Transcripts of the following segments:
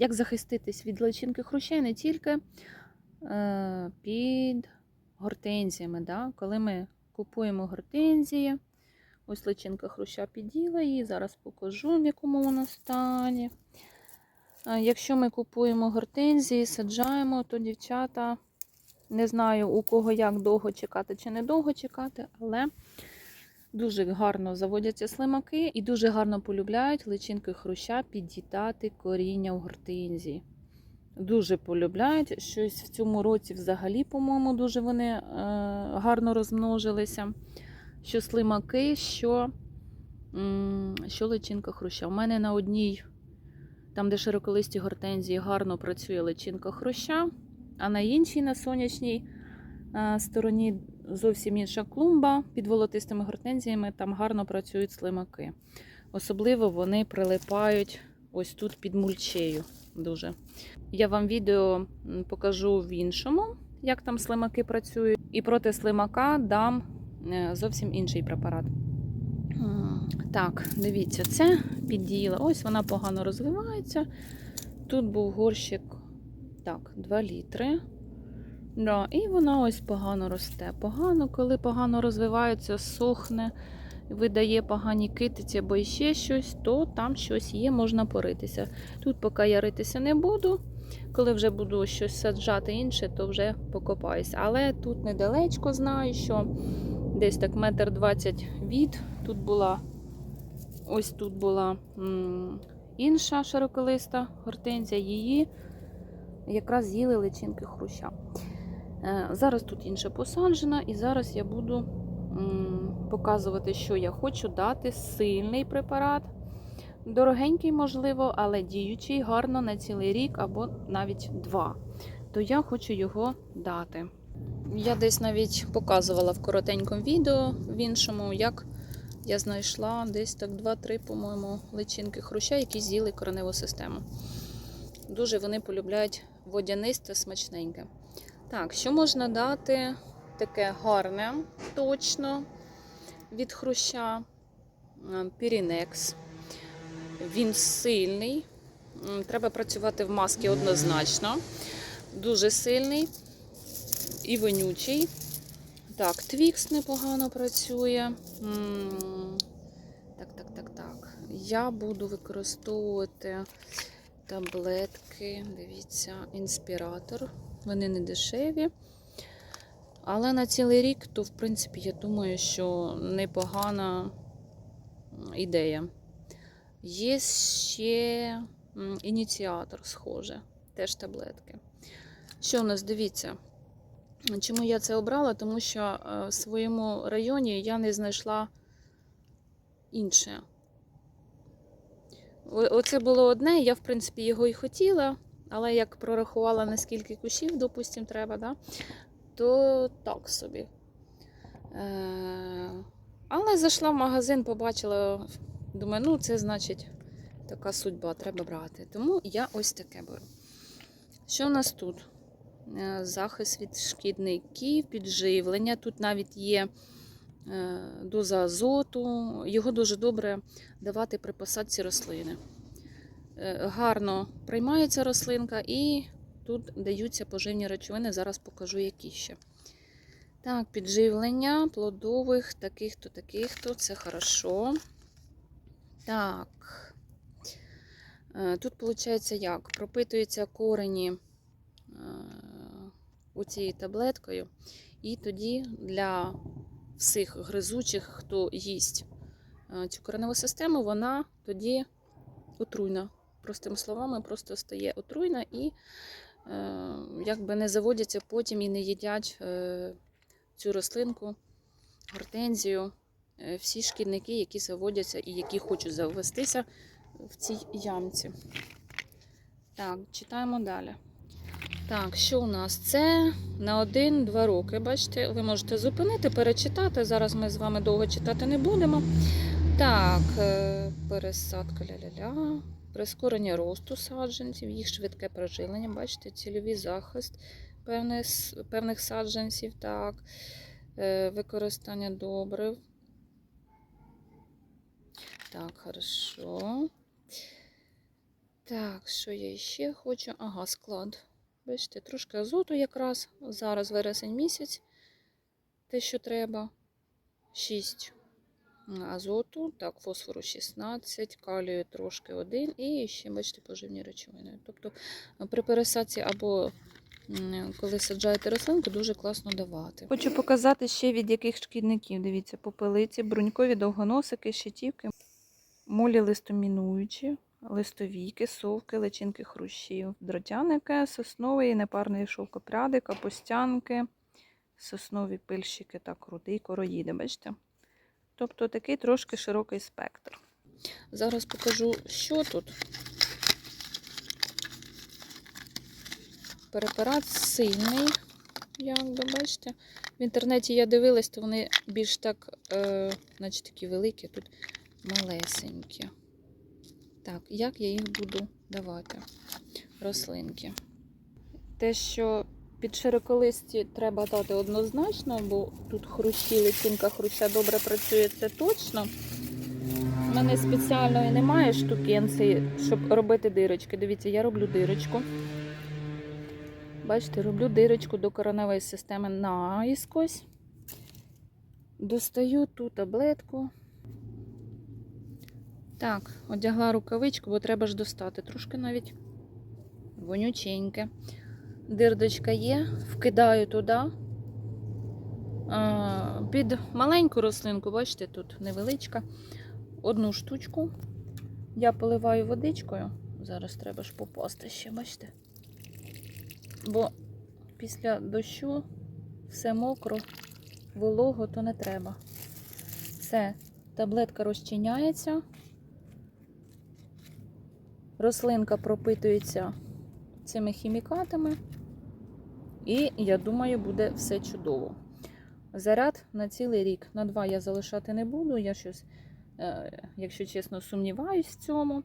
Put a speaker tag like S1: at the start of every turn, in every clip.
S1: Як захиститись від личинки хруща не тільки е, під гортензіями. Да? Коли ми купуємо гортензії, ось личинка хруща піділа її, зараз покажу, в якому вона стані. Е, Якщо ми купуємо гортензії, саджаємо, то дівчата, не знаю у кого як довго чекати чи не довго чекати, але дуже гарно заводяться слимаки і дуже гарно полюбляють личинки хруща піддітати коріння у гортензії. Дуже полюбляють. Щось в цьому році взагалі, по-моєму, дуже вони е, гарно розмножилися. Що слимаки, що, що личинка хруща. У мене на одній, там, де широколисті гортензії, гарно працює личинка хруща, а на іншій, на сонячній е, стороні, зовсім інша клумба під волотистими гортензіями, там гарно працюють слимаки. Особливо вони прилипають ось тут під мульчею. Дуже. Я вам відео покажу в іншому, як там слимаки працюють. І проти слимака дам е, зовсім інший препарат. Так, дивіться, це підділа. Ось вона погано розвивається. Тут був горщик, так, 2 літри. Да, і вона ось погано росте. Погано, коли погано розвивається, сохне, видає погані китиці або ще щось, то там щось є, можна поритися. Тут поки я ритися не буду. Коли вже буду щось саджати інше, то вже покопаюся. Але тут недалечко знаю, що десь так метр двадцять від. Тут була ось тут була інша широколиста гортензія, її якраз з'їли личинки хруща. Е, Зараз тут інша посаджена, і зараз я буду показувати, що я хочу дати сильний препарат. Дорогенький, можливо, але діючий гарно на цілий рік або навіть два. То я хочу його дати. Я десь навіть показувала в коротенькому відео в іншому, як я знайшла десь так 2-3, по-моєму, личинки хруща, які з'їли кореневу систему. Дуже вони полюбляють водянисте, смачненьке. Так, що можна дати таке гарне, точно від хруща? Пірінекс. Він сильний. Треба працювати в маски однозначно. Дуже сильний і вонючий. Так, Твікс непогано працює. Так, так, так, так. Я буду використовувати таблетки. Дивіться, інспіратор. Вони не дешеві. Але на цілий рік, то, в принципі, я думаю, що непогана ідея. Є ще ініціатор, схоже, теж таблетки. Що у нас, дивіться, чому я це обрала? Тому що е, в своєму районі я не знайшла інше. Оце було одне, я, в принципі, його і хотіла, але як прорахувала, наскільки кущів, допустим, треба, да? то так собі. Е, Але зайшла в магазин, побачила, думаю, ну це значить така судьба, треба брати. Тому я ось таке беру. Що у нас тут? Е, Захист від шкідників, підживлення. Тут навіть є е, доза азоту. Його дуже добре давати при посадці рослини. Е, Гарно приймається рослинка і тут даються поживні речовини. Зараз покажу, які ще. Так, підживлення плодових, таких-то, таких-то, це хорошо. Так. Е, Тут, виходить, як? Пропитуються корені е, оцією таблеткою. І тоді для всіх гризучих, хто їсть цю кореневу систему, вона тоді отруйна. Простими словами, просто стає отруйна і е, якби не заводяться потім і не їдять е, цю рослинку, гортензію, е, всі шкідники, які заводяться і які хочуть завестися в цій ямці. Так, читаємо далі. Так, що у нас? Це на 1-2 роки. Бачите, ви можете зупинити, перечитати. Зараз ми з вами довго читати не будемо. Так, е, пересадка ля-ля-ля. Прискорення росту саджанців, їх швидке прожилення. Бачите, цільовий захист певних, певних саджанців. Так, Е, використання добрив. Так, хорошо. Так, що я ще хочу? Ага, склад. Бачите, трошки азоту якраз. Зараз вересень місяць. Те, що треба. 6 азоту, так, фосфору 16, калію трошки 1 і ще, бачите, поживні речовини. Тобто е, при пересадці або коли саджаєте рослинку, дуже класно давати. Хочу показати ще від яких шкідників. Дивіться, попелиці, брунькові довгоносики, щитівки, молі листомінуючі, листовійки, совки, личинки хрущів, дротяники, сосновий, непарний шовкопряди, капустянки, соснові пильщики та крутий короїди. Бачите? Тобто такий трошки широкий спектр. Зараз покажу, що тут. Препарат сильний, як ви бачите. В інтернеті я дивилась, то вони більш так, е, значить такі великі, тут малесенькі. Так, як я їх буду давати? Рослинки. Те, що під широколисті треба дати однозначно, бо тут хрущі, личинка хруща добре працює, це точно. У мене спеціальної немає штукенці, щоб робити дирочки. Дивіться, я роблю дирочку. Бачите, роблю дирочку до кореневої системи наїскось. Достаю ту таблетку. Так, одягла рукавичку, бо треба ж достати. Трошки навіть вонюченьке. Дирдочка є, вкидаю туди. Під маленьку рослинку, бачите, тут невеличка. Одну штучку. Я поливаю водичкою. Зараз треба ж попасти ще, бачите? Бо після дощу все мокро, волого, то не треба. Все, таблетка розчиняється. Рослинка пропитується цими хімікатами. І я думаю, буде все чудово. Заряд на цілий рік. На два я залишати не буду. Я щось, е, якщо чесно, сумніваюсь в цьому.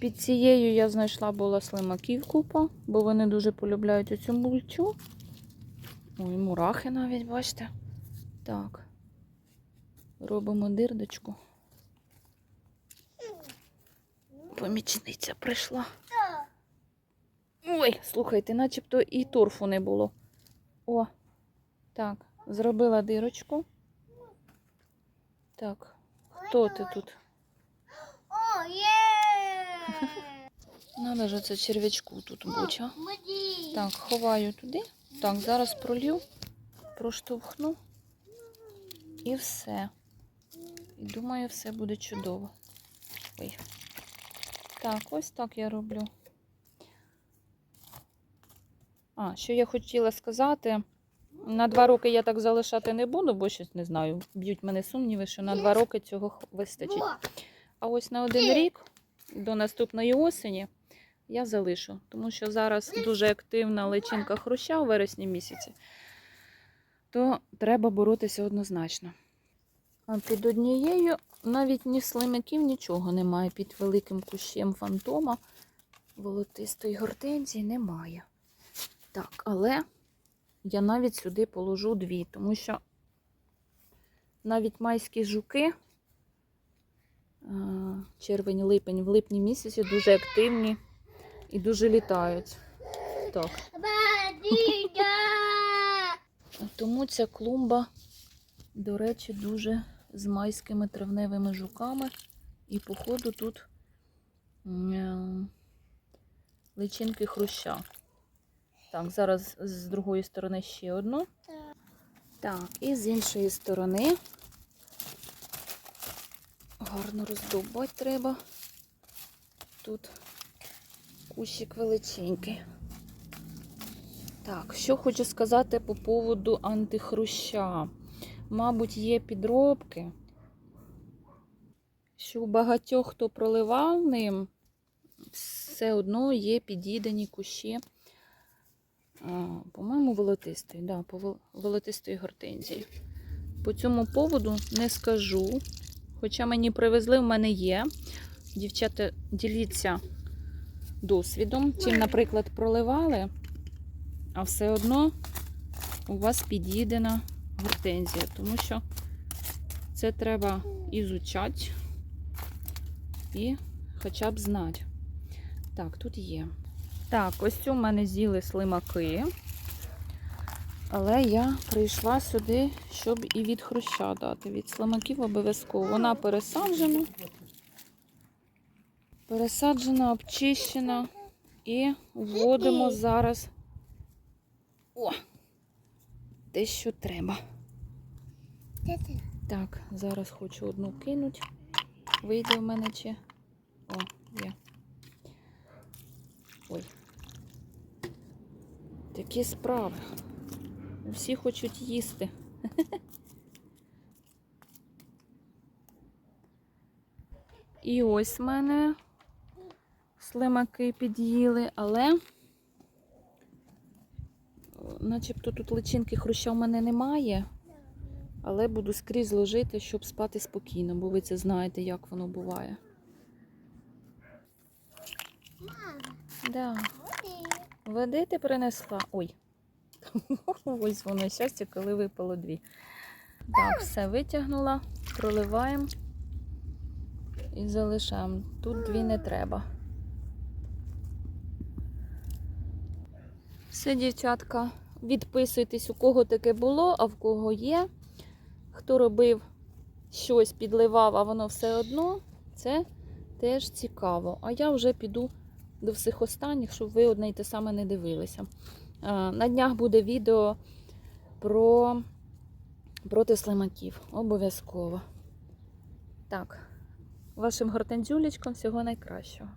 S1: Під цією я знайшла була слимаків купа, бо вони дуже полюбляють оцю мульчу. Ой, мурахи навіть, бачите. Так. Робимо дирдочку. Помічниця прийшла. Ой, слухайте, начебто і торфу не було. О, так, зробила дирочку. Так, хто ти тут?
S2: О, є!
S1: Надо ж це черв'ячку тут буча. Так, ховаю туди. Так, зараз пролью, проштовхну. І все. І думаю, все буде чудово. Ой. Так, ось так я роблю. А, що я хотіла сказати. На два роки я так залишати не буду, бо щось не знаю. Б'ють мене сумніви, що на два роки цього вистачить. А ось на один рік до наступної осені я залишу, тому що зараз дуже активна личинка хруща у вересні місяці, то треба боротися однозначно. А під однією навіть ні слимаків, нічого немає. Під великим кущем фантома волотистої гортензії немає. Так, але я навіть сюди положу дві, тому що навіть майські жуки, червень, липень, в липні місяці дуже активні і дуже літають. Так, тому ця клумба, до речі, дуже з майськими травневими жуками. І, походу, тут е, личинки хруща. Так, зараз з другої сторони ще одну. Так, і з іншої сторони гарно роздовбати треба. Тут кущик величенький. Так, що хочу сказати по поводу антихруща. Мабуть, є підробки, що у багатьох, хто проливав ним, все одно є під'їдені кущі. Волотистий, да, по вол- волотистої гортензії. По цьому поводу не скажу. Хоча мені привезли, в мене є. Дівчата, діліться досвідом. Чим, наприклад, проливали, а все одно у вас під'їдена гортензія, тому що це треба ізучати і хоча б знати. Так, тут є. Так, ось у мене з'їли слимаки. Але я прийшла сюди, щоб і від хруща дати. Від слимаків обов'язково. Вона пересаджена. Пересаджена, обчищена. І вводимо зараз. О! Те, що треба. Так, зараз хочу одну кинуть. Вийде в мене чи. О, є. Ой. Такі справи. Всі хочуть їсти. І ось в мене слимаки під'їли, але е, начебто тут личинки хруща в мене немає. Але буду скрізь ложити, щоб спати спокійно, бо ви це знаєте, як воно буває. Да. Води ти принесла. Ой. Ось воно щастя, коли випало дві. Так, все витягнула, проливаємо і залишаємо. Тут дві не треба. Все, дівчатка, відписуйтесь, у кого таке було, а в кого є. Хто робив щось, підливав, а воно все одно, це теж цікаво. А я вже піду до всіх останніх, щоб ви одне й те саме не дивилися. Е, На днях буде відео про проти слимаків. Обов'язково. Так, вашим гортензюлечком всього найкращого.